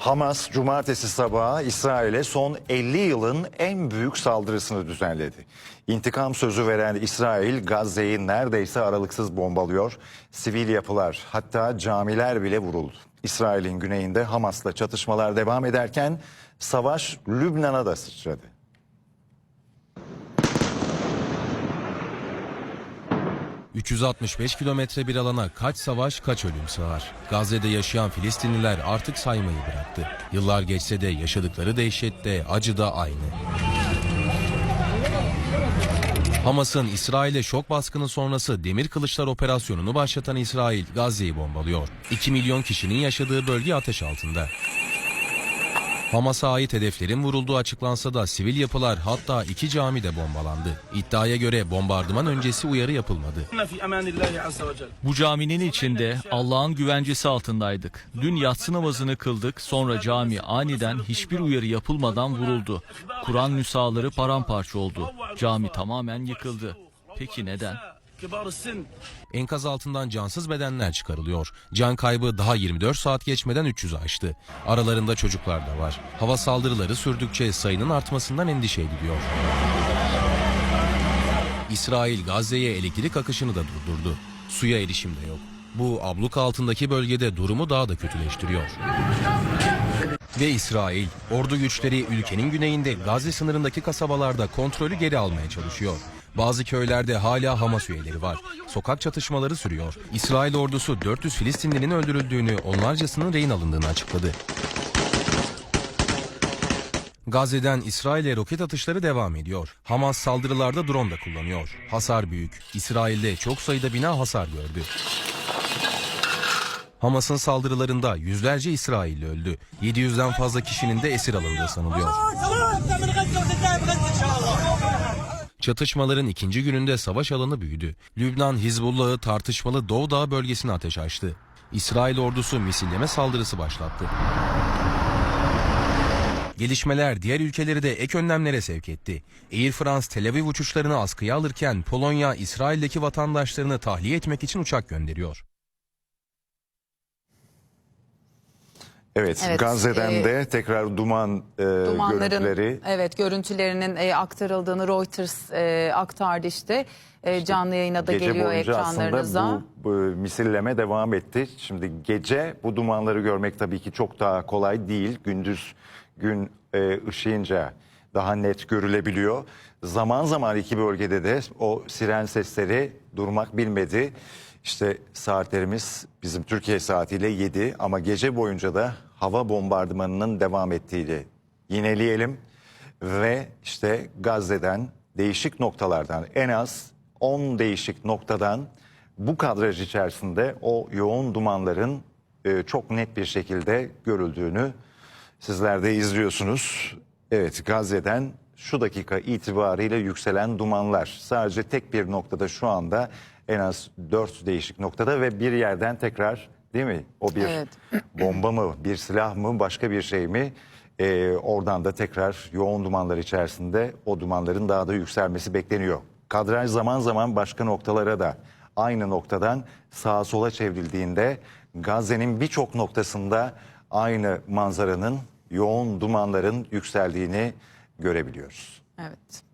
Hamas cumartesi sabahı İsrail'e son 50 yılın en büyük saldırısını düzenledi. İntikam sözü veren İsrail Gazze'yi neredeyse aralıksız bombalıyor. Sivil yapılar hatta camiler bile vuruldu. İsrail'in güneyinde Hamas'la çatışmalar devam ederken savaş Lübnan'a da sıçradı. ...365 kilometre bir alana kaç savaş kaç ölüm sığar. Gazze'de yaşayan Filistinliler artık saymayı bıraktı. Yıllar geçse de yaşadıkları dehşet de acı da aynı. Hamas'ın İsrail'e şok baskını sonrası demir kılıçlar operasyonunu başlatan İsrail Gazze'yi bombalıyor. 2 milyon kişinin yaşadığı bölge ateş altında. Hamas'a ait hedeflerin vurulduğu açıklansa da sivil yapılar hatta iki cami de bombalandı. İddiaya göre bombardıman öncesi uyarı yapılmadı. Bu caminin içinde Allah'ın güvencesi altındaydık. Dün yatsı namazını kıldık sonra cami aniden hiçbir uyarı yapılmadan vuruldu. Kur'an nüshaları paramparça oldu. Cami tamamen yıkıldı. Peki neden? Enkaz altından cansız bedenler çıkarılıyor. Can kaybı daha 24 saat geçmeden 300'ü aştı. Aralarında çocuklar da var. Hava saldırıları sürdükçe sayının artmasından endişe ediliyor. İsrail Gazze'ye elektrik akışını da durdurdu. Suya erişim de yok. Bu abluk altındaki bölgede durumu daha da kötüleştiriyor. Ve İsrail, ordu güçleri ülkenin güneyinde Gazze sınırındaki kasabalarda kontrolü geri almaya çalışıyor. Bazı köylerde hala Hamas üyeleri var. Sokak çatışmaları sürüyor. İsrail ordusu 400 Filistinlinin öldürüldüğünü, onlarcasının rehin alındığını açıkladı. Gazze'den İsrail'e roket atışları devam ediyor. Hamas saldırılarda drone da kullanıyor. Hasar büyük. İsrail'de çok sayıda bina hasar gördü. Hamas'ın saldırılarında yüzlerce İsrailli öldü. 700'den fazla kişinin de esir alındığı sanılıyor. Çatışmaların ikinci gününde savaş alanı büyüdü. Lübnan Hizbullah'ı tartışmalı Doğu Dağı bölgesine ateş açtı. İsrail ordusu misilleme saldırısı başlattı. Gelişmeler diğer ülkeleri de ek önlemlere sevk etti. Air France Tel Aviv uçuşlarını askıya alırken Polonya İsrail'deki vatandaşlarını tahliye etmek için uçak gönderiyor. Evet, Evet, Gazze'den e, de tekrar duman e, görüntüleri evet görüntülerinin e, aktarıldığını Reuters e, aktardı işte. E, canlı yayına da Gece geliyor ekranlarınıza. aslında bu, bu misilleme devam etti. Şimdi gece bu dumanları görmek tabii ki çok daha kolay değil. Gündüz gün e, ışıyınca daha net görülebiliyor. Zaman zaman iki bölgede de o siren sesleri durmak bilmedi. İşte saatlerimiz bizim Türkiye saatiyle 7 ama gece boyunca da hava bombardımanının devam ettiğini yineleyelim. Ve işte Gazze'den değişik noktalardan en az 10 değişik noktadan bu kadraj içerisinde o yoğun dumanların e, çok net bir şekilde görüldüğünü sizler de izliyorsunuz. Evet Gazze'den şu dakika itibariyle yükselen dumanlar sadece tek bir noktada şu anda en az 4 değişik noktada ve bir yerden tekrar değil mi? O bir Evet. bomba mı, bir silah mı, başka bir şey mi? Ee, oradan da tekrar yoğun dumanlar içerisinde o dumanların daha da yükselmesi bekleniyor. Kadraj zaman zaman başka noktalara da aynı noktadan sağa sola çevrildiğinde Gazze'nin birçok noktasında aynı manzaranın yoğun dumanların yükseldiğini görebiliyoruz. Evet.